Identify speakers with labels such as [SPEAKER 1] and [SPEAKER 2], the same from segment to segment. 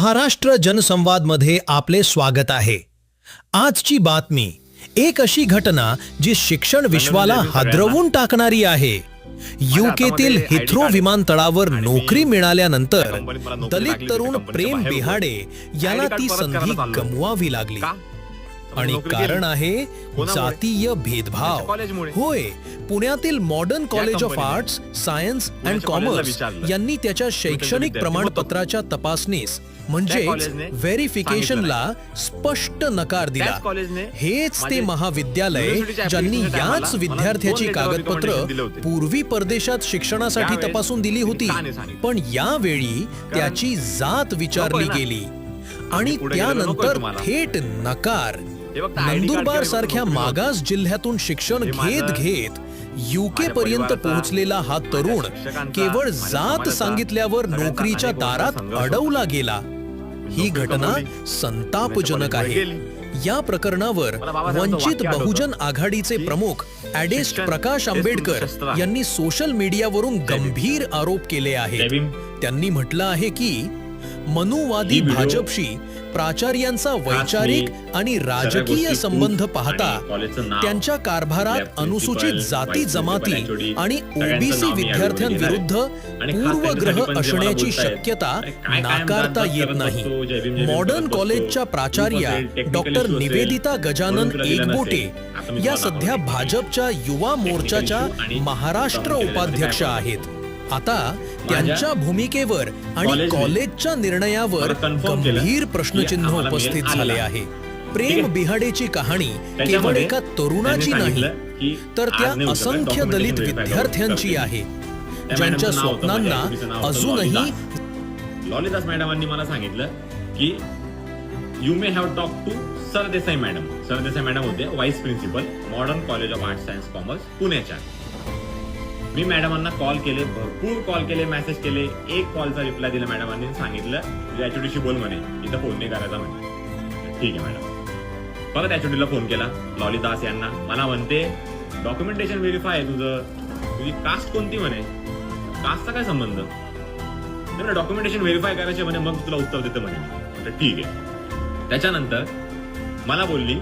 [SPEAKER 1] महाराष्ट्र जनसंवादमध्ये आपले स्वागत आहे आजची बातमी एक अशी घटना जी शिक्षण विश्वाला हादरवून टाकणारी आहे युकेतील हिथ्रो विमानतळावर नोकरी मिळाल्यानंतर दलित तरुण प्रेम बिहाडे. याला ती संधी. गमवावी लागली? आणि कारण. आहे? जातीय भेदभाव. होय पुण्यातील modern college of arts science and commerce. यांनी त्याच्या शैक्षणिक प्रमाणपत्राच्या तपासणीस
[SPEAKER 2] कॉलेजने
[SPEAKER 1] व्हेरिफिकेशनला स्पष्ट नकार दिला हेच ते महाविद्यालय ज्यांनी याच विद्यार्थ्याची कागदपत्र. पूर्वी परदेशात शिक्षणासाठी तपासून दिली होती? पण यावेळी त्याची जात विचारली. गेली आणि त्यानंतर. थेट नकार नंदुरबार सारख्या मागास जिल्ह्यातून शिक्षण घेत घेत युके पर्यंत पोहोचलेला हा तरुण केवळ जात सांगितल्यावर नोकरीच्या दारात. अडवला गेला ही घटना. संतापजनक आहे या प्रकरणावर वंचित. बहुजन आघाडीचे प्रमुख ऍडेस्ट प्रकाश आंबेडकर. यांनी सोशल मीडियावरून गंभीर आरोप केले आहेत. त्यांनी म्हटलं आहे की मनुवादी भाजपशी प्राचार्यांचा वैचारिक आणि राजकीय संबंध पाहता त्यांच्या कारभारात अनुसूचित जाती जमाती आणि ओबीसी विद्यार्थ्यांविरुद्ध पूर्वग्रह असण्याची शक्यता नाकारता येत नाही मॉडर्न कॉलेजच्या. प्राचार्या डॉक्टर निवेदिता गजानन एकबोटे या सध्या. भाजपच्या युवा मोर्चाच्या महाराष्ट्र उपाध्यक्ष आहेत आता त्यांच्या भूमिकेवर आणि कॉलेजच्या निर्णयावर गंभीर प्रश्नचिन्ह उपस्थित झाले आहे प्रेम. बिहाडेची कहाणी केवळ एका तरुणाची नाही तर त्या असंख्य दलित विद्यार्थ्यांची. आहे ज्यांच्या स्वप्नांना अजूनही.
[SPEAKER 3] लॉलिदास मॅडमांनी मला सांगितलं की you may have talk to Sardesai madam Sardesai madam होते vice principal modern college of arts science commerce पुण्याच्या मी मॅडमांना कॉल केले भरपूर कॉल केले मेसेज केले. एक कॉलचा रिप्लाय दिला मॅडमांनी सांगितलं तुझ्या एचओडीशी बोल म्हणे. इथं फोन नाही करायचा म्हणे. ठीक आहे मॅडम. परत एचओडीला फोन केला. लॉली दास यांना मला म्हणते डॉक्युमेंटेशन व्हेरीफाय आहे तुझं. तुझी कास्ट कोणती म्हणे? कास्टचा काय संबंध? डॉक्युमेंटेशन व्हेरीफाय करायचे म्हणे मग तुला उत्तर देतं म्हणे. तर ठीक आहे. त्याच्यानंतर मला बोलली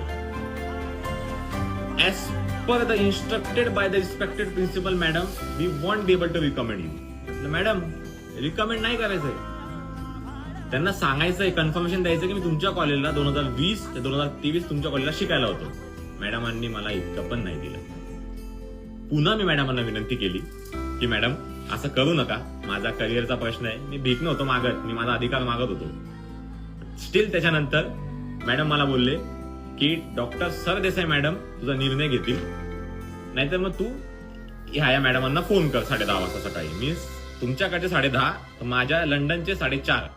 [SPEAKER 3] as per the instructed by the respected principal madam we won't be able to recommend you madam recommend नाही करायचंय. त्यांना सांगायचंय कन्फर्मेशन द्यायचं की मी तुमच्या कॉलेजला दोन हजार वीस ते दोन हजार तेवीस तुमच्या कॉलेजला शिकायला होतो. मॅडमांनी मला इतकं पण नाही दिलं. पुन्हा मी मॅडमांना विनंती केली की मॅडम असं करू नका. माझा करिअरचा प्रश्न आहे. मी भीक नव्हतो मागत. मी माझा अधिकार मागत होतो. स्टील त्याच्यानंतर मॅडम मला बोलले की डॉक्टर सरदेसाई मॅडम तुझा निर्णय घेतील. नाहीतर मग तू ह्या या मॅडमांना फोन कर साडे दहा वाजता सकाळी. मी तुमच्याकडचे साडे दहा तर माझ्या लंडनचे साडेचार.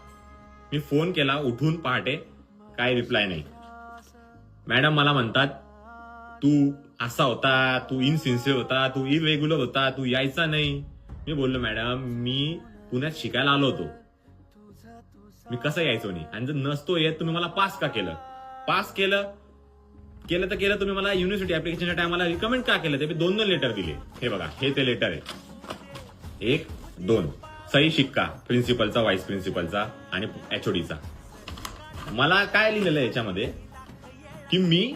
[SPEAKER 3] मी फोन केला उठून पहाटे काय रिप्लाय नाही. मॅडम मला म्हणतात तू असा होता तू इनसिन्सिअर होता तू इरेग्युलर होता तू यायचा नाही. मी बोललो मॅडम मी पुण्यात शिकायला आलो होतो. मी कसं यायचो नाही? आणि जर नसतो येत तुम्ही मला पास का केलं? पास केलं केलं तर केलं तुम्ही मला युनिव्हर्सिटी ऍप्लिकेशनच्या टायमाला रिकमेंड का केलं? ते मी दोन दोन लेटर दिले. हे बघा हे ते लेटर आहे एक दोन. सही शिक्का प्रिन्सिपलचा व्हाईस प्रिन्सिपलचा आणि एचओडीचा मला काय लिहिलेलं आहे याच्यामध्ये? की मी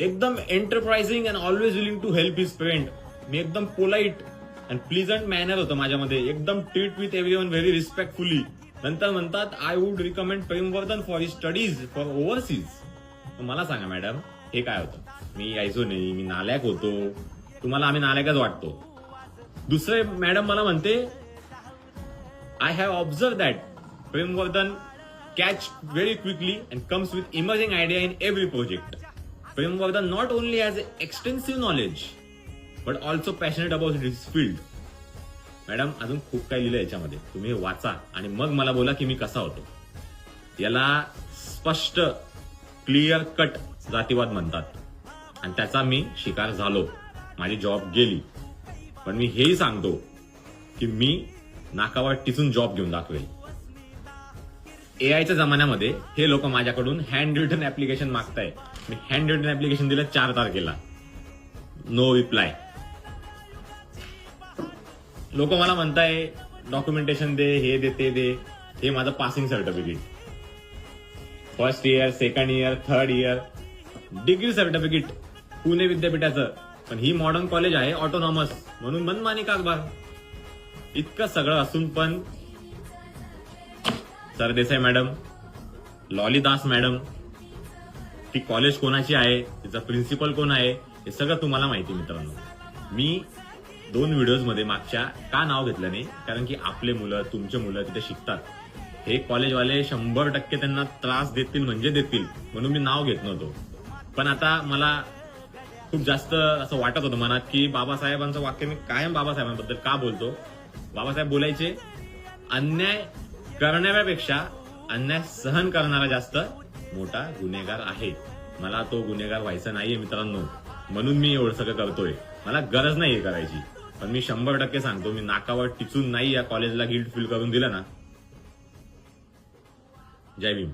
[SPEAKER 3] एकदम enterprising and always willing to help his friend मी एकदम पोलाईट अँड प्लिझंट मॅनर होतं माझ्यामध्ये. एकदम treat with every one very respectfully नंतर म्हणतात I would recommend Premvardhan for his studies for overseas मला सांगा मॅडम हे काय होतं? मी यायचो नाही मी नालायक होतो. तुम्हाला आम्ही नालायकच वाटतो. दुसरे मॅडम मला म्हणते I have observe that Premvardhan catch very quickly and comes with emerging idea in every project Premvardhan not only has extensive knowledge but also passionate about his field madam अजून खूप काही लिहिलं याच्यामध्ये. तुम्ही वाचा आणि मग मला बोला की मी कसा होतो. याला स्पष्ट क्लिअर कट जातीवाद म्हणतात. आणि त्याचा मी शिकार झालो. माझी जॉब गेली. पण मी हेही सांगतो की मी नाकावर टिचून जॉब घेऊन दाखवेल. ए आयच्या जमान्यामध्ये हे लोक माझ्याकडून हँड रिटन ऍप्लिकेशन मागताय. मी हँड रिटन ऍप्लिकेशन दिलं चार तारखेला नो रिप्लाय लोक मला म्हणताय डॉक्युमेंटेशन दे हे दे ते दे. हे माझं passing certificate first year second year third year degree certificate Pune विद्यापीठाचं. पण ही मॉडर्न कॉलेज आहे ऑटोनॉमस म्हणून मनमानी कारभार इतकं सगळं असून पण सरदेसाई मॅडम लॉलीदास मॅडम ती कॉलेज कोणाची आहे? तिचा प्रिन्सिपल कोण आहे? हे सगळं तुम्हाला माहिती मित्रांनो. मी दोन व्हिडिओजमध्ये मागच्या का नाव घेतलं नाही? कारण की आपले मुलं तुमचे मुलं तिथे शिकतात. हे कॉलेजवाले शंभर टक्के त्यांना त्रास देतील म्हणजे देतील. म्हणून मी नाव घेत नव्हतो. पण आता मला खूप जास्त असं वाटत होतं मनात की बाबासाहेबांचं वाक्य मी कायम बाबासाहेबांबद्दल का बोलतो? बाबासाहेब बोलायचे अन्याय करण्यापेक्षा अन्याय सहन करणारा जास्त मोठा गुन्हेगार आहे. मला तो गुन्हेगार व्हायचा नाहीये मित्रांनो. म्हणून मी एवढं सगळं करतोय. मला गरज नाहीये करायची. पण मी शंभर टक्के सांगतो मी नाकावर टिचून नाही या कॉलेजला गिल्ट फील करून दिलं ना. जय भीम.